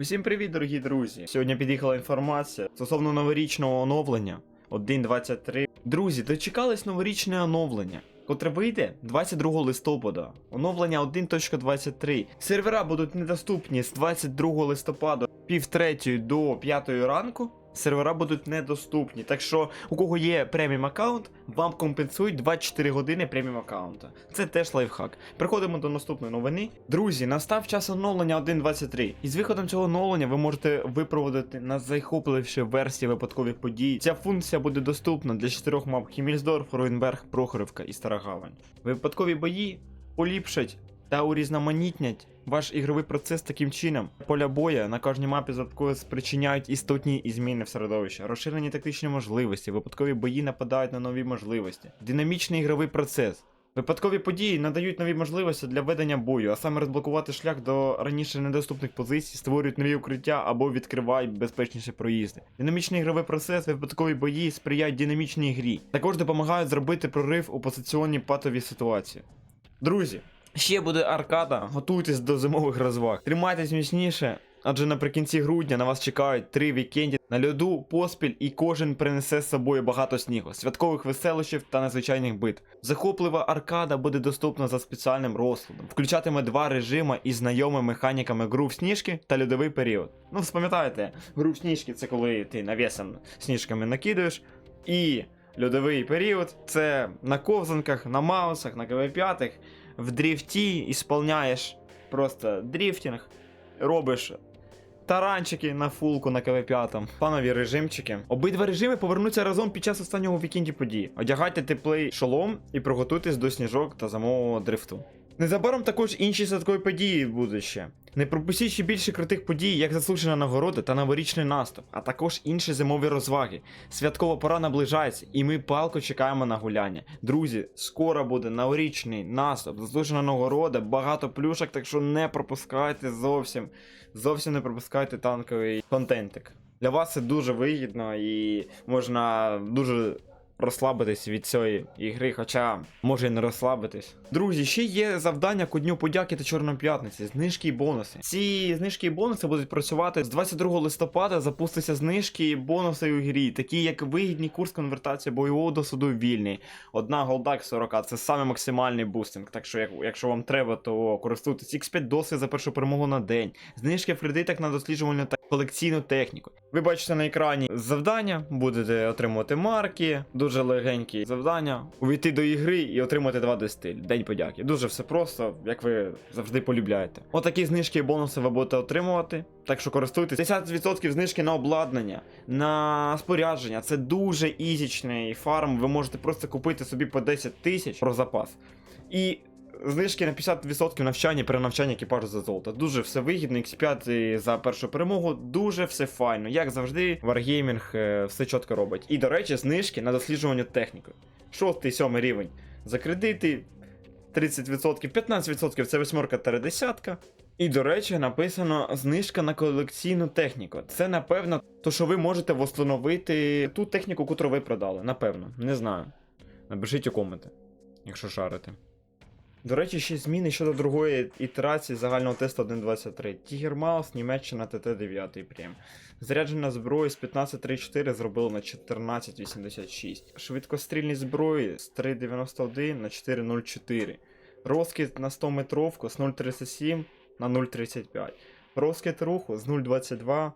Усім привіт, дорогі друзі! Сьогодні під'їхала інформація стосовно новорічного оновлення 1.23. Друзі, дочекались новорічне оновлення, котре вийде 22 листопада. Оновлення 1.23. Сервера будуть недоступні з 22 листопада пів третьої до 5 ранку. Сервера будуть недоступні. Так що, у кого є преміум аккаунт, вам компенсують 24 години преміум аккаунта. Це теж лайфхак. Переходимо до наступної новини. Друзі, настав час оновлення 1.23. І з виходом цього оновлення ви можете випроводити найзахопливіші версії випадкових подій. Ця функція буде доступна для чотирьох мап Хімільсдорф, Руїнберг, Прохоровка і Старогавань. Випадкові бої поліпшать та урізноманітнять ваш ігровий процес таким чином. Поля боя на кожній мапі додатково спричиняють істотні зміни в середовищі, розширені тактичні можливості, випадкові бої нападають на нові можливості, динамічний ігровий процес. Випадкові події надають нові можливості для ведення бою, а саме розблокувати шлях до раніше недоступних позицій, створюють нові укриття або відкривають безпечніші проїзди. Динамічний ігровий процес, випадкові бої сприяють динамічній грі. Також допомагають зробити прорив у позиціонній патовій ситуації. Друзі, ще буде аркада, готуйтесь до зимових розваг. Тримайтесь міцніше, адже наприкінці грудня на вас чекають три вікенді на льоду, поспіль, і кожен принесе з собою багато снігу, святкових веселощів та незвичайних бит. Захоплива аркада буде доступна за спеціальним розкладом. Включатиме два режими із знайомими механіками гру в сніжки та льодовий період. Ну, спам'ятаєте, гру сніжки це коли ти навісом сніжками накидаєш, і льодовий період це на ковзанках, на маусах, на КВ-5, в дрифті ісполняєш просто дрифтинг, робиш таранчики на фулку на КВ5, панові режимчики. Обидва режими повернуться разом під час останнього вікенді події. Одягайте теплий шолом і приготуйтесь до сніжок та зимового дрифту. Незабаром також інші святкові події будуть ще. Не пропустіть ще більше крутих подій, як заслужена нагорода та новорічний наступ, а також інші зимові розваги. Святкова пора наближається, і ми палко чекаємо на гуляння. Друзі, скоро буде новорічний наступ, заслужена нагорода, багато плюшок, так що не пропускайте зовсім. Зовсім не пропускайте танковий контентик. Для вас це дуже вигідно і можна дуже розслабитись від цієї ігри, хоча може і не розслабитись. Друзі, ще є завдання ко дню подяки та Чорної п'ятниці, знижки і бонуси. Ці знижки і бонуси будуть працювати з 22 листопада. Запустяться знижки і бонуси у грі, такі як вигідний курс конвертації бойового досуду вільний. Одна голдак 40, це саме максимальний бустинг. Так що, як, якщо вам треба, то користуйтесь X5 досвід за першу перемогу на день, знижки в кредитах на досліджувальну та колекційну техніку. Ви бачите на екрані завдання, будете отримувати марки, дуже легенькі завдання, увійти до ігри і отримати 2D стиль. День подяки. Дуже все просто, як ви завжди полюбляєте. Отакі знижки і бонуси ви будете отримувати. Так що користуйтесь. 10% знижки на обладнання, на спорядження. Це дуже ізічний фарм. Ви можете просто купити собі по 10 тисяч про запас. І Знижки на 50% навчання при навчанні екіпажу за золото. Дуже все вигідно, X5 за першу перемогу, дуже все файно. Як завжди, Wargaming е, все чітко робить. І, до речі, знижки на досліджування техніки. Шостий, сьомий рівень. За кредити 30%, 15% це восьмерка та десятка. І, до речі, написано знижка на колекційну техніку. Це, напевно, то, що ви можете встановити ту техніку, яку ви продали. Напевно, не знаю. Напишіть у коменти, якщо шарите. До речі, ще зміни щодо другої ітерації загального тесту 1.23. Тігер Маус, Німеччина ТТ-9 прям. Заряджена зброя з 15.34 зробили на 14.86. Швидкострільні зброї з 3.91 на 4.04. Розкид на 100 метровку з 0.37 на 0.35. Розкид руху з 0.22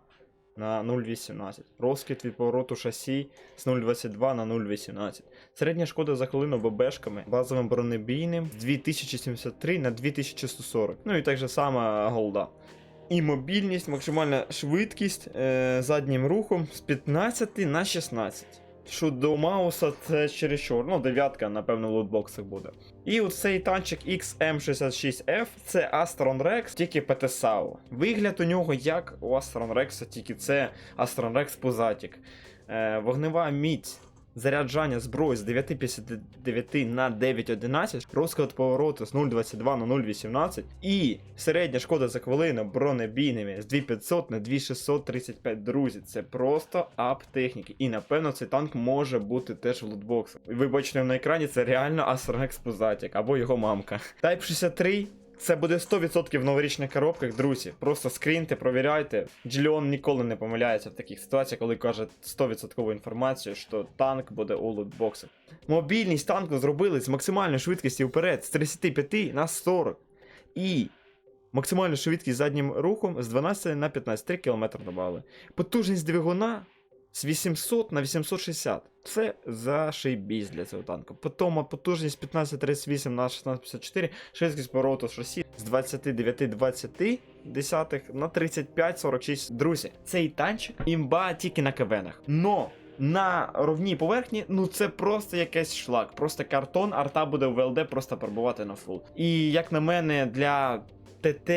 на 0.18. Розкид від повороту шасі з 0.22 на 0.18. Середня шкода за хвилину ББшками, базовим бронебійним з 2073 на 2140. Ну і так же саме голда. І мобільність, максимальна швидкість е, заднім рухом з 15 на 16. Що до Мауса це чересчур, ну дев'ятка, напевно, в лутбоксах буде. І оцей танчик XM66F це Astron Rex, тільки ПТСАУ. Вигляд у нього як у Astron Rex, тільки це Astron Rex позатік. Е, вогнева міць. Заряджання зброї з 9,59 на 9,11, розклад повороту з 0,22 на 0,18 і середня шкода за хвилину бронебійними з 2500 на 2635 друзі. Це просто ап техніки. І напевно цей танк може бути теж в лутбоксах. Ви бачите на екрані, це реально Astronex Пузатік або його мамка. Type 63 Це буде 100% в новорічних коробках, друзі. Просто скріньте, провіряйте. Джеліон ніколи не помиляється в таких ситуаціях, коли каже 100% інформацію, що танк буде у лутбоксах. Мобільність танку зробили з максимальною швидкістю вперед з 35 на 40. І максимальну швидкість заднім рухом з 12 на 15 3 км додали. Потужність двигуна з 800 на 860. Це зашибісь для цього танку. Потім потужність 1538 на 1654, швидкість повороту шасі з 29,20 десятих на 35,46. Друзі, цей танчик імба тільки на кавенах. Но на ровній поверхні, ну це просто якийсь шлак, просто картон, арта буде в ВЛД просто пробувати на фул. І як на мене, для ТТ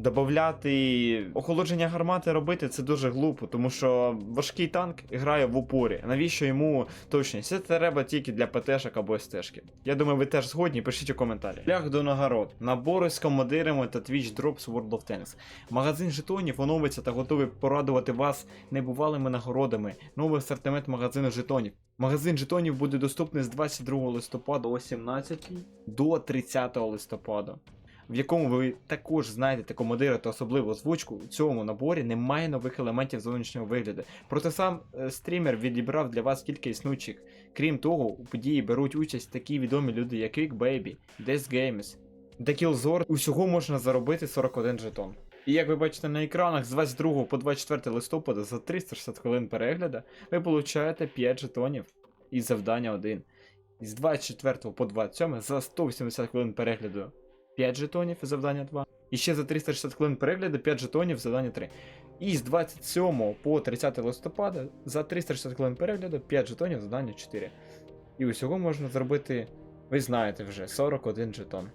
Добавляти охолодження гармати робити це дуже глупо, тому що важкий танк грає в упорі. Навіщо йому точність? Це треба тільки для ПТшок або СТшки. Я думаю, ви теж згодні, пишіть у коментарі. Шлях до нагород. Набори з командирами та Twitch Drops World of Tanks. Магазин жетонів оновиться та готовий порадувати вас небувалими нагородами. Новий асортимент магазину жетонів. Магазин жетонів буде доступний з 22 листопада о 17 до 30 листопада в якому ви також знайдете командира та особливу озвучку, у цьому наборі немає нових елементів зовнішнього вигляду. Проте сам е, стрімер відібрав для вас кілька існучих. Крім того, у події беруть участь такі відомі люди, як Rick Baby, Death Games, The Killzor. Усього можна заробити 41 жетон. І як ви бачите на екранах, з 22 по 24 листопада за 360 хвилин перегляду ви получаєте 5 жетонів і завдання 1. І з 24 по 27 за 180 хвилин перегляду 5 жетонів завдання 2. І ще за 360 хвилин перегляду 5 жетонів завдання 3. І з 27 по 30 листопада за 360 хвилин перегляду 5 жетонів завдання 4. І усього можна зробити, ви знаєте вже, 41 жетон.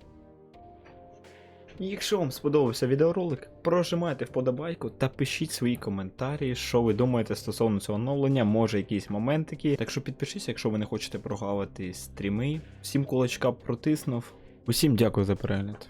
Якщо вам сподобався відеоролик, прожимайте вподобайку та пишіть свої коментарі, що ви думаєте стосовно цього оновлення, може якісь моментики. Так що підпишіться, якщо ви не хочете прогавити стріми. Всім кулачка протиснув. Усім дякую за перегляд.